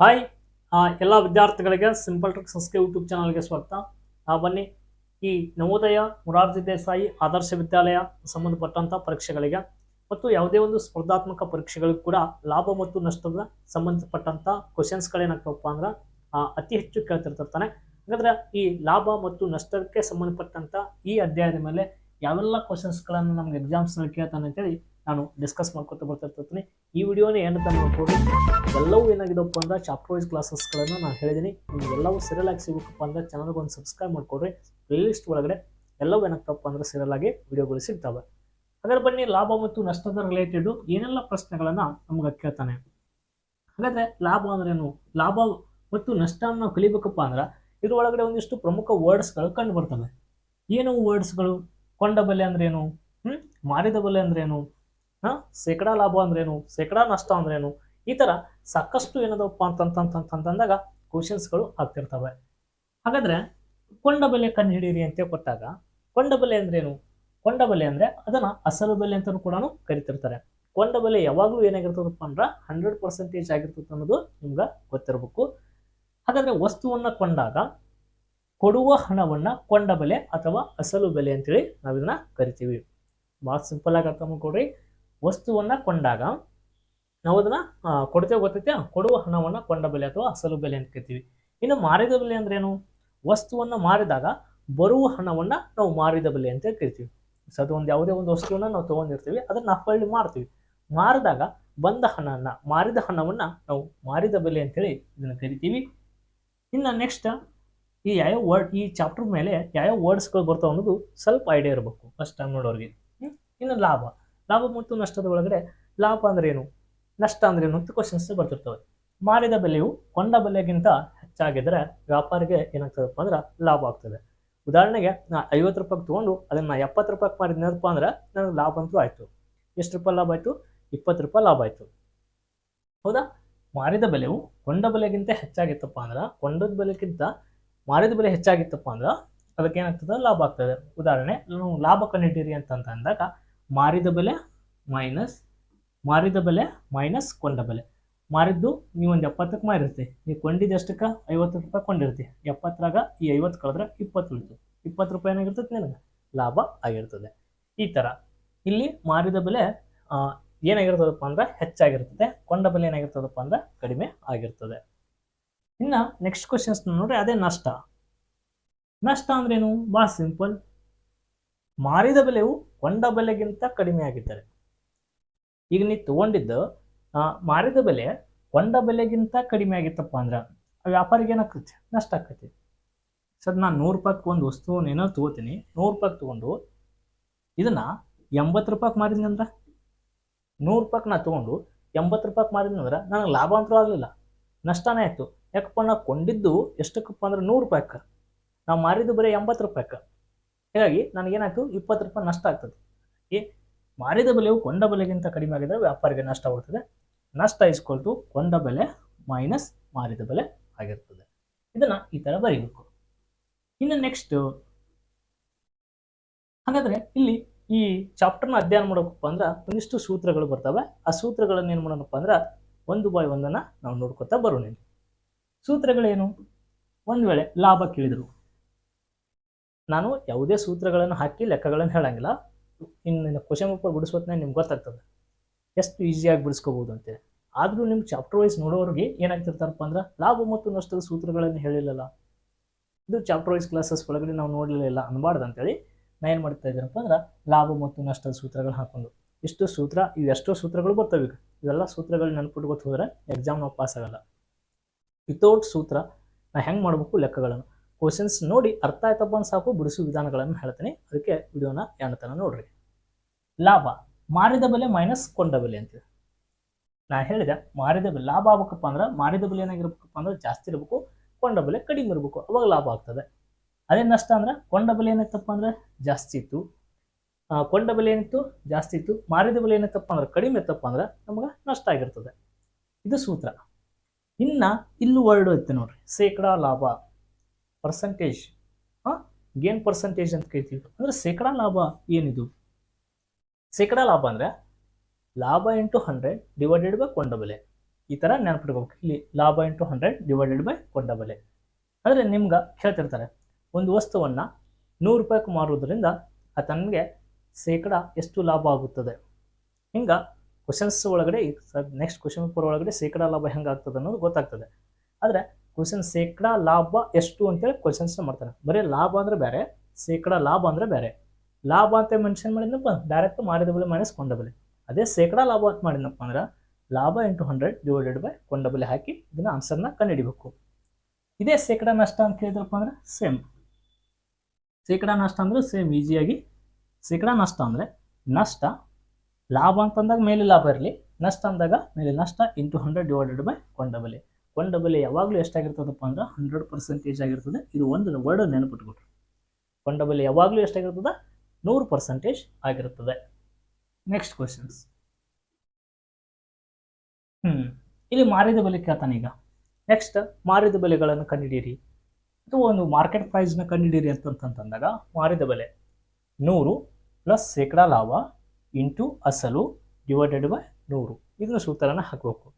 Hi. ಎಲ್ಲ ವಿದ್ಯಾರ್ಥಿಗಳಿಗೆ simple trick ಸಂಸ್ಕೃತಿ ಯೂಟ್ಯೂಬ್ ಚಾನಲ್ಗೆ ಸ್ವಾಗತ. ಬನ್ನಿ. ಈ ನವೋದಯ ಮುರಾರ್ಜಿ ದೇಸಾಯಿ ಆದರ್ಶ ವಿದ್ಯಾಲಯ ಸಂಬಂಧಪಟ್ಟಂಥ ಪರೀಕ್ಷೆಗಳಿಗೆ ಮತ್ತು ಯಾವುದೇ ಒಂದು ಸ್ಪರ್ಧಾತ್ಮಕ ಪರೀಕ್ಷೆಗಳಿಗೂ ಕೂಡ ಲಾಭ ಮತ್ತು ನಷ್ಟದ ಸಂಬಂಧಪಟ್ಟಂಥ ಕ್ವಶನ್ಸ್ಗಳೇನಾಗ್ತವಪ್ಪ ಅಂದ್ರೆ ಅತಿ ಹೆಚ್ಚು ಕೇಳ್ತಿರ್ತಿರ್ತಾನೆ. ಹಾಗಾದ್ರೆ ಈ ಲಾಭ ಮತ್ತು ನಷ್ಟಕ್ಕೆ ಸಂಬಂಧಪಟ್ಟಂತ ಈ ಅಧ್ಯಾಯದ ಮೇಲೆ ಯಾವೆಲ್ಲ ಕ್ವಶನ್ಸ್ಗಳನ್ನು ನಮ್ಗೆ ಎಕ್ಸಾಮ್ಸ್ನಲ್ಲಿ ಕೇಳ್ತಾನೆ ಅಂತೇಳಿ ನಾನು ಡಿಸ್ಕಸ್ ಮಾಡ್ಕೊತ ಬರ್ತಿರ್ತೀನಿ ಈ ವಿಡಿಯೋನ ಏನು ನೋಡ್ಕೊಂಡು ಎಲ್ಲವೂ ಏನಾಗಿದೆಪ್ಪ ಅಂದ್ರೆ ಚಾಪ್ಟರ್ ವೈಸ್ ಕ್ಲಾಸಸ್ಗಳನ್ನು ನಾನು ಹೇಳಿದ್ದೀನಿ ಎಲ್ಲವೂ ಸೀರಿಯಲ್ ಆಗಿ ಸಿಗಬೇಕಪ್ಪ ಅಂದ್ರೆ ಚಾನಲ್ಗೆ ಒಂದು ಸಬ್ಸ್ಕ್ರೈಬ್ ಮಾಡ್ಕೊಡ್ರಿ. ಪ್ಲೇಲಿಸ್ಟ್ ಒಳಗಡೆ ಎಲ್ಲವೂ ಏನಾಗ್ತಪ್ಪ ಅಂದ್ರೆ ಸೀರಿಯಲ್ ಆಗಿ ವಿಡಿಯೋಗಳು ಸಿಗ್ತವೆ. ಹಾಗಾದ್ರೆ ಬನ್ನಿ, ಲಾಭ ಮತ್ತು ನಷ್ಟದ ರಿಲೇಟೆಡ್ ಏನೆಲ್ಲ ಪ್ರಶ್ನೆಗಳನ್ನು ನಮ್ಗೆ ಕೇಳ್ತಾನೆ. ಹಾಗಾದ್ರೆ ಲಾಭ ಅಂದ್ರೇನು? ಲಾಭ ಮತ್ತು ನಷ್ಟವನ್ನು ನಾವು ಕಲಿಬೇಕಪ್ಪ ಅಂದ್ರೆ ಇದರೊಳಗಡೆ ಒಂದಿಷ್ಟು ಪ್ರಮುಖ ವರ್ಡ್ಸ್ಗಳು ಕಂಡು ಬರ್ತವೆ. ಏನು ವರ್ಡ್ಸ್ಗಳು ಕೊಂಡ ಬೆಲೆ ಅಂದ್ರೇನು? ಹ್ಮ್? ಮಾರಿದ ಬೆಲೆ ಅಂದ್ರೇನು? ಶೇಕಡಾ ಲಾಭ ಅಂದ್ರೇನು? ಶೇಕಡಾ ನಷ್ಟ ಅಂದ್ರೇನು? ಈ ತರ ಸಾಕಷ್ಟು ಏನದಪ್ಪ ಅಂತಂತಂತಂತಂದಾಗ ಕ್ವಶನ್ಸ್ಗಳು ಆಗ್ತಿರ್ತವೆ. ಹಾಗಾದ್ರೆ ಕೊಂಡ ಬೆಲೆ ಕಂಡುಹಿಡಿಯಿರಿ ಅಂತ ಕೊಟ್ಟಾಗ ಕೊಂಡ ಬೆಲೆ ಅಂದ್ರೇನು? ಕೊಂಡ ಬೆಲೆ ಅಂದ್ರೆ ಅದನ್ನ ಅಸಲು ಬೆಲೆ ಅಂತಲೂ ಕೂಡ ಕರಿತಿರ್ತಾರೆ. ಕೊಂಡ ಬೆಲೆ ಯಾವಾಗಲೂ ಏನಾಗಿರ್ತದಪ್ಪ ಅಂದ್ರೆ ಹಂಡ್ರೆಡ್ ಪರ್ಸೆಂಟೇಜ್ ಆಗಿರ್ತದೆ ಅನ್ನೋದು ನಿಮ್ಗೆ ಗೊತ್ತಿರಬೇಕು. ಹಾಗಾದ್ರೆ ವಸ್ತುವನ್ನ ಕೊಂಡಾಗ ಕೊಡುವ ಹಣವನ್ನ ಕೊಂಡ ಬೆಲೆ ಅಥವಾ ಅಸಲು ಬೆಲೆ ಅಂತೇಳಿ ನಾವು ಇದನ್ನ ಕರಿತೀವಿ. ಭಾಳ ಸಿಂಪಲ್ ಆಗಿ ಅರ್ಥ ಮಾಡ್ಕೊಡ್ರಿ ವಸ್ತುವನ್ನ ಕೊಂಡಾಗ ನಾವು ಅದನ್ನು ಕೊಡ್ತೇವೆ ಗೊತ್ತೈತೆ? ಕೊಡುವ ಹಣವನ್ನ ಕೊಂಡ ಬೆಲೆ ಅಥವಾ ಅಸಲು ಬೆಲೆ ಅಂತ ಕರಿತೀವಿ. ಇನ್ನು ಮಾರಿದ ಬೆಲೆ ಅಂದ್ರೇನು? ವಸ್ತುವನ್ನ ಮಾರಿದಾಗ ಬರುವ ಹಣವನ್ನ ನಾವು ಮಾರಿದ ಬೆಲೆ ಅಂತ ಕರಿತೀವಿ. ಸೊ ಅದು ಒಂದು ಯಾವುದೇ ಒಂದು ವಸ್ತುವನ್ನ ನಾವು ತಗೊಂಡಿರ್ತೀವಿ, ಅದನ್ನ ನಾವು ಮಾರ್ತೀವಿ. ಮಾರಿದಾಗ ಬಂದ ಹಣವನ್ನ, ಮಾರಿದ ಹಣವನ್ನ ನಾವು ಮಾರಿದ ಬೆಲೆ ಅಂತೇಳಿ ಇದನ್ನ ಕರಿತೀವಿ. ಇನ್ನು ನೆಕ್ಸ್ಟ್ ಈ ಯಾವ ವರ್ಡ್ ಈ ಚಾಪ್ಟರ್ ಮೇಲೆ ಯಾವ್ಯಾವ ವರ್ಡ್ಸ್ಗಳು ಬರ್ತಾವ ಅನ್ನೋದು ಸ್ವಲ್ಪ ಐಡಿಯಾ ಇರಬೇಕು ಫಸ್ಟ್ ಟೈಮ್ ನೋಡೋರಿಗೆ? ಇನ್ನು ಲಾಭ. ಲಾಭ ಮತ್ತು ನಷ್ಟದ ಒಳಗಡೆ ಲಾಭ ಅಂದ್ರೆ ಏನು? ನಷ್ಟ ಅಂದ್ರೆ ಏನು ಅಂತ ಕ್ವಶನ್ಸ್ ಬರ್ತಿರ್ತವೆ. ಮಾರಿದ ಬೆಲೆಯು ಕೊಂಡ ಬೆಲೆಗಿಂತ ಹೆಚ್ಚಾಗಿದ್ರೆ ವ್ಯಾಪಾರಿಗೆ ಏನಾಗ್ತದಪ್ಪ ಅಂದ್ರೆ ಲಾಭ ಆಗ್ತದೆ. ಉದಾಹರಣೆಗೆ ನಾ ಐವತ್ತು ರೂಪಾಯಿ ತೊಗೊಂಡು ಅದನ್ನ ಎಪ್ಪತ್ತು ರೂಪಾಯಿ ಮಾರಿದ್ನಪ್ಪ ಅಂದ್ರೆ ನನಗೆ ಲಾಭ ಅಂತೂ ಆಯ್ತು. ಎಷ್ಟು ರೂಪಾಯಿ ಲಾಭ ಆಯ್ತು? ಇಪ್ಪತ್ತು ರೂಪಾಯಿ ಲಾಭ ಆಯ್ತು. ಹೌದಾ? ಮಾರಿದ ಬೆಲೆಯು ಕೊಂಡ ಬೆಲೆಗಿಂತ ಹೆಚ್ಚಾಗಿತ್ತಪ್ಪ ಅಂದ್ರೆ ಕೊಂಡದ ಬೆಲೆಗಿಂತ ಮಾರಿದ ಬೆಲೆ ಹೆಚ್ಚಾಗಿತ್ತಪ್ಪ ಅಂದ್ರೆ ಅದಕ್ಕೆ ಏನಾಗ್ತದೆ? ಲಾಭ ಆಗ್ತದೆ. ಉದಾಹರಣೆ, ನಾವು ಲಾಭ ಅಂತ ಅಂತ ಅಂದಾಗ ಮಾರಿದ ಬೆಲೆ ಮೈನಸ್ ಮಾರಿದ ಬೆಲೆ ಮೈನಸ್ ಕೊಂಡ ಬೆಲೆ. ಮಾರಿದ್ದು ನೀವು ಒಂದು ಎಪ್ಪತ್ತಕ್ಕೆ ಮಾರಿರ್ತಿ. ನೀವು ಕೊಂಡಿದ್ದು ಎಷ್ಟಕ್ಕೆ? ಐವತ್ತು ರೂಪಾಯಿ ಕೊಂಡಿರ್ತಿ. ಎಪ್ಪತ್ತರಾಗ ಈ ಐವತ್ತು ಕಳೆದ್ರೆ ಇಪ್ಪತ್ತು ಉಳಿತು. ಇಪ್ಪತ್ತು ರೂಪಾಯಿ ಏನಾಗಿರ್ತದೆ ನಿನಗೆ? ಲಾಭ ಆಗಿರ್ತದೆ. ಈ ಥರ ಇಲ್ಲಿ ಮಾರಿದ ಬೆಲೆ ಏನಾಗಿರ್ತದಪ್ಪ ಅಂದ್ರೆ ಹೆಚ್ಚಾಗಿರ್ತದೆ. ಕೊಂಡ ಬೆಲೆ ಏನಾಗಿರ್ತದಪ್ಪ ಅಂದ್ರೆ ಕಡಿಮೆ ಆಗಿರ್ತದೆ. ಇನ್ನು ನೆಕ್ಸ್ಟ್ ಕ್ವಶನ್ಸ್ ನೋಡ್ರಿ, ಅದೇ ನಷ್ಟ. ನಷ್ಟ ಅಂದ್ರೇನು? ಭಾಳ ಸಿಂಪಲ್ ಮಾರಿದ ಬೆಲೆಯು ಕೊಂಡ ಬೆಲೆಗಿಂತ ಕಡಿಮೆ ಆಗಿದ್ದಾರೆ. ಈಗ ನೀ ತಗೊಂಡಿದ್ದು ಮಾರಿದ ಬೆಲೆ ಕೊಂಡ ಬೆಲೆಗಿಂತ ಕಡಿಮೆ ಆಗಿತ್ತಪ್ಪ ಅಂದ್ರೆ ವ್ಯಾಪಾರಿಗೆ ಏನಾಗ್ತೈತಿ? ನಷ್ಟ ಆಕೈತಿ ಸರ್ ನಾನು ನೂರು ರೂಪಾಯಿಗೆ ಒಂದು ವಸ್ತುವನ್ನೇನೋ ತಗೋತೀನಿ, ನೂರು ರೂಪಾಯಿಗೆ ತಗೊಂಡು ಇದನ್ನ ಎಂಬತ್ತು ರೂಪಾಯಿಗೆ ಮಾರಿದ್ನಿ ಅಂದ್ರೆ? ನೂರು ರೂಪಾಯಿಗೆ ನಾ ತಗೊಂಡು ಎಂಬತ್ತು ರೂಪಾಯಿಗೆ ಮಾರಿದ್ನಿ ಅಂದ್ರೆ ನನಗೆ ಲಾಭ ಅಂತೂ ಆಗಲಿಲ್ಲ. ನಷ್ಟನೇ ಆಯಿತು. ಯಾಕಪ್ಪ ನಾ ಕೊಂಡಿದ್ದು ಎಷ್ಟಕ್ಕಪ್ಪ ಅಂದ್ರೆ ನೂರು ರೂಪಾಯಿಗೆ ನಾವು ಮಾರಿದ್ದು ಬರೀ ಎಂಬತ್ತು ರೂಪಾಯಿಗೆ ಹೀಗಾಗಿ ನನಗೇನಾಯ್ತು ಇಪ್ಪತ್ತು ರೂಪಾಯಿ ನಷ್ಟ ಆಗ್ತದೆ. ಈ ಮಾರಿದ ಬೆಲೆಯು ಕೊಂಡ ಬೆಲೆಗಿಂತ ಕಡಿಮೆ ಆಗಿದ್ರೆ ವ್ಯಾಪಾರಿಗೆ ನಷ್ಟವಾಗ್ತದೆ ನಷ್ಟ ಇಸ್ಕೊಳ್ತು ಕೊಂಡ ಬೆಲೆ ಮೈನಸ್ ಮಾರಿದ ಬೆಲೆ ಆಗಿರ್ತದೆ. ಇದನ್ನ ಈ ತರ ಬರೀಬೇಕು. ಇನ್ನು ನೆಕ್ಸ್ಟ್ ಹಾಗಾದ್ರೆ ಇಲ್ಲಿ ಈ ಚಾಪ್ಟರ್ನ ಅಧ್ಯಯನ ಮಾಡೋಕಪ್ಪ ಅಂದ್ರೆ ಒಂದಿಷ್ಟು ಸೂತ್ರಗಳು ಬರ್ತವೆ. ಆ ಸೂತ್ರಗಳನ್ನ ಏನ್ ಮಾಡೋಣಪ್ಪ ಅಂದ್ರೆ ಒಂದು ಬಾಯ್ ಒಂದನ್ನ ನಾವು ನೋಡ್ಕೊತಾ ಬರೋಣ ಸೂತ್ರಗಳೇನು? ಒಂದ್ ವೇಳೆ ಲಾಭ ಕೇಳಿದ್ರು. ನಾನು ಯಾವುದೇ ಸೂತ್ರಗಳನ್ನು ಹಾಕಿ ಲೆಕ್ಕಗಳನ್ನು ಹೇಳಂಗಿಲ್ಲ. ಇನ್ನು ಕ್ವಶನ್ ಪೇಪರ್ ಬಿಡಿಸೋತ್ನೇ ನಿಮ್ಗೆ ಗೊತ್ತಾಗ್ತದೆ. ಎಷ್ಟು ಈಸಿಯಾಗಿ ಬಿಡಿಸ್ಕೋಬೋದು ಅಂತೇಳಿ. ಆದರೂ ನಿಮ್ಮ ಚಾಪ್ಟರ್ ವೈಸ್ ನೋಡೋರಿಗೆ ಏನಾಗ್ತಿರ್ತಾರಪ್ಪ ಅಂದ್ರೆ ಲಾಭ ಮತ್ತು ನಷ್ಟದ ಸೂತ್ರಗಳನ್ನು ಹೇಳಿಲ್ಲಲ್ಲ. ಇದು ಚಾಪ್ಟರ್ ವೈಸ್ ಕ್ಲಾಸಸ್ ಒಳಗಡೆ ನಾವು ನೋಡಲಿಲ್ಲ ಅನ್ಬಾರ್ದು ಅಂತೇಳಿ ನಾ ಏನು ಮಾಡ್ತಾ ಇದ್ದೀನಪ್ಪ ಅಂದ್ರೆ ಲಾಭ ಮತ್ತು ನಷ್ಟದ ಸೂತ್ರಗಳು ಹಾಕೊಂಡು. ಇಷ್ಟು ಸೂತ್ರ ಇವೆಷ್ಟೋ ಸೂತ್ರಗಳು ಬರ್ತವೆ ಇವೆಲ್ಲ ಸೂತ್ರಗಳು ನೆನ್ಪಿಟ್ಕೊತ ಹೋದ್ರೆ ಎಕ್ಸಾಮ್ ನಾವು ಪಾಸ್ ಆಗಲ್ಲ. ವಿತೌಟ್ ಸೂತ್ರ ನಾ ಹೆಂಗೆ ಮಾಡಬೇಕು ಲೆಕ್ಕಗಳನ್ನು? ಕ್ವಶನ್ಸ್ ನೋಡಿ ಅರ್ಥ ಆಯ್ತಪ್ಪ ಅಂತ ಸಾಕು ಬಿಡಿಸುವ ವಿಧಾನಗಳನ್ನು ಹೇಳ್ತೀನಿ. ಅದಕ್ಕೆ ವಿಡಿಯೋನ ತನ ನೋಡ್ರಿ. ಲಾಭ, ಮಾರಿದ ಬೆಲೆ ಮೈನಸ್ ಕೊಂಡ ಬೆಲೆ ಅಂತಿದೆ ನಾ ಹೇಳಿದೆ, ಮಾರಿದ ಬೆಲೆ ಲಾಭ ಆಗ್ಬೇಕಪ್ಪ ಅಂದ್ರೆ, ಮಾರಿದ ಬೆಲೆ ಏನಾಗಿರ್ಬೇಕಪ್ಪ ಅಂದ್ರೆ ಜಾಸ್ತಿ ಇರಬೇಕು, ಕೊಂಡ ಬೆಲೆ ಕಡಿಮೆ ಇರಬೇಕು, ಅವಾಗ ಲಾಭ ಆಗ್ತದೆ. ಅದೇ ನಷ್ಟ ಅಂದ್ರೆ, ಕೊಂಡ ಬೆಲೆ ಏನಾಯ್ತಪ್ಪ ಅಂದ್ರೆ ಜಾಸ್ತಿ ಇತ್ತು. ಕೊಂಡ ಬೆಲೆ ಏನಿತ್ತು? ಜಾಸ್ತಿ ಇತ್ತು. ಮಾರಿದ ಬೆಲೆ ಏನಾಯ್ತಪ್ಪ ಅಂದ್ರೆ ಕಡಿಮೆ ಇತ್ತಪ್ಪ ಅಂದ್ರೆ ನಮ್ಗೆ ನಷ್ಟ ಆಗಿರ್ತದೆ. ಇದು ಸೂತ್ರ. ಇನ್ನ, ಇಲ್ಲೂ ವರ್ಡ್ ಐತೆ ನೋಡ್ರಿ. ಶೇಕಡಾ ಲಾಭ. ಪರ್ಸಂಟೇಜ್ ಹಾಂ ಗೇನ್ ಪರ್ಸಂಟೇಜ್ ಅಂತ ಕರಿತೀವಿ ಅಂದ್ರೆ ಶೇಕಡಾ ಲಾಭ ಏನಿದು? ಶೇಕಡಾ ಲಾಭ ಅಂದ್ರೆ ಲಾಭ ಇಂಟು ಹಂಡ್ರೆಡ್ ಡಿವೈಡೆಡ್ ಬೈ ಕೊಂಡ ಬೆಲೆ ಈ ಥರ ನೆನಪಿಟ್ಕೋಬೇಕು. ಇಲ್ಲಿ ಲಾಭ ಇಂಟು ಹಂಡ್ರೆಡ್ ಡಿವೈಡೆಡ್ ಬೈ ಕೊಂಡ ಬೆಲೆ ಅಂದರೆ ನಿಮ್ಗೆ ಹೇಳ್ತಿರ್ತಾರೆ, ಒಂದು ವಸ್ತುವನ್ನು ನೂರು ರೂಪಾಯಿಗೆ ಮಾರೋದ್ರಿಂದ ಆತನಿಗೆ ಶೇಕಡ ಎಷ್ಟು ಲಾಭ ಆಗುತ್ತದೆ? ಹಿಂಗೆ ಕ್ವಶನ್ಸ್ ಒಳಗಡೆ ನೆಕ್ಸ್ಟ್ ಕ್ವಶನ್ ಪೇಪರ್ ಒಳಗಡೆ ಶೇಕಡ ಲಾಭ ಹೆಂಗೆ ಆಗ್ತದೆ ಅನ್ನೋದು ಗೊತ್ತಾಗ್ತದೆ. ಆದರೆ ಕ್ವಶನ್ ಶೇಕಡ ಲಾಭ ಎಷ್ಟು ಅಂತೇಳಿ ಕ್ವಶನ್ಸ್ನ ಮಾಡ್ತಾರೆ. ಬರೀ ಲಾಭ ಅಂದರೆ ಬೇರೆ, ಶೇಕಡ ಲಾಭ ಅಂದರೆ ಬೇರೆ. ಲಾಭ ಅಂತ ಮೆನ್ಷನ್ ಮಾಡಿದ್ನಪ್ಪ ಡೈರೆಕ್ಟ್ ಮಾಡಿದ ಬೆಲೆ ಮೈನಸ್ ಕೊಂಡ ಬೆಲೆ ಅದೇ ಶೇಕಡ ಲಾಭ ಅಂತ ಮಾಡಿದ್ನಪ್ಪ ಅಂದ್ರೆ ಲಾಭ ಇಂಟು ಹಂಡ್ರೆಡ್ ಡಿವೈಡೆಡ್ ಬೈ ಕೊಂಡ ಬೆಲೆ ಹಾಕಿ ಇದನ್ನ ಆನ್ಸರ್ನ ಕಂಡುಹಿಡಿಬೇಕು. ಇದೇ ಶೇಕಡ ನಷ್ಟ ಅಂತ ಹೇಳಿದ್ರಪ್ಪ ಅಂದ್ರೆ ಸೇಮ್ ಶೇಕಡ ನಷ್ಟ ಅಂದ್ರೆ ಸೇಮ್ ಈಸಿಯಾಗಿ ಶೇಕಡ ನಷ್ಟ ಅಂದ್ರೆ ನಷ್ಟ, ಲಾಭ ಅಂತಂದಾಗ ಮೇಲೆ ಲಾಭ ಇರಲಿ, ನಷ್ಟ ಅಂದಾಗ ಮೇಲೆ ನಷ್ಟ ಇಂಟು ಹಂಡ್ರೆಡ್ ಡಿವೈಡೆಡ್ ಬೈ ಕೊಂಡ ಬೆಲೆ ಕೊಂಡ ಎ ಯಾವಾಗಲೂ ಎಷ್ಟಾಗಿರ್ತದಪ್ಪ ಅಂದ್ರೆ ಹಂಡ್ರೆಡ್ ಪರ್ಸೆಂಟೇಜ್ ಆಗಿರ್ತದೆ. ಇದು ಒಂದು ವರ್ಡ್ ನೆನಪಿಟ್ಕೊಟ್ರು ಡಬಲ್ ಎ ಯಾವಾಗಲೂ ಎಷ್ಟಾಗಿರ್ತದೆ? ನೂರು ಪರ್ಸೆಂಟೇಜ್ ಆಗಿರುತ್ತದೆ ನೆಕ್ಸ್ಟ್ ಕ್ವೆಶನ್ಸ್ ಹ್ಞೂ ಇಲ್ಲಿ ಮಾರಿದ ಬೆಲೆ ಕೇಳ್ತಾನೆ ಈಗ. ನೆಕ್ಸ್ಟ್ ಮಾರಿದ ಬೆಲೆಗಳನ್ನು ಕಂಡುಹಿಡಿಯಿರಿ. ಅಥವಾ ಒಂದು ಮಾರ್ಕೆಟ್ ಪ್ರೈಸ್ನ ಕಂಡುಹಿಡಿಯಿರಿ ಅಂತಂತಂದಾಗ ಮಾರಿದ ಬೆಲೆ ನೂರು ಪ್ಲಸ್ ಶೇಕಡಾ ಲಾಭ ಇಂಟು ಅಸಲು ಡಿವೈಡೆಡ್ ಬೈ ನೂರು. ಇದನ್ನು ಸೂತ್ರನ ಹಾಕಬೇಕು.